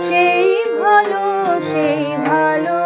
সেই ভালো সেই ভালো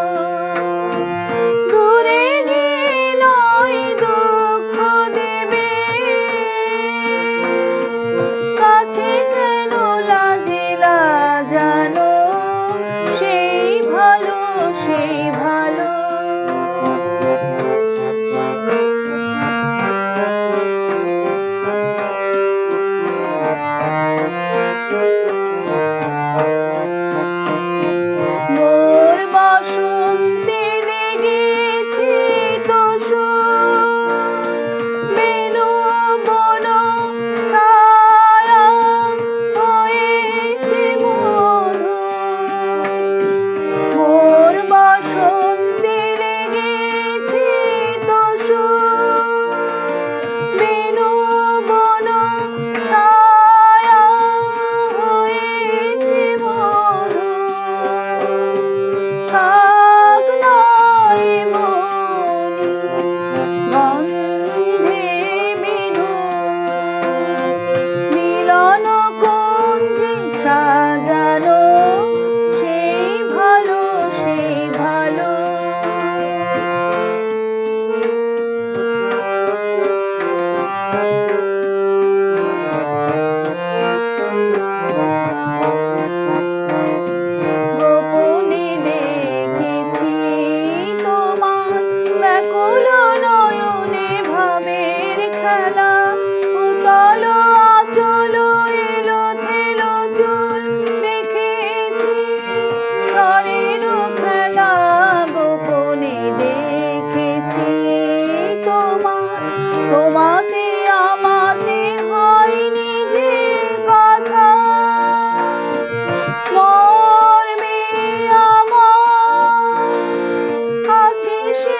আছে সে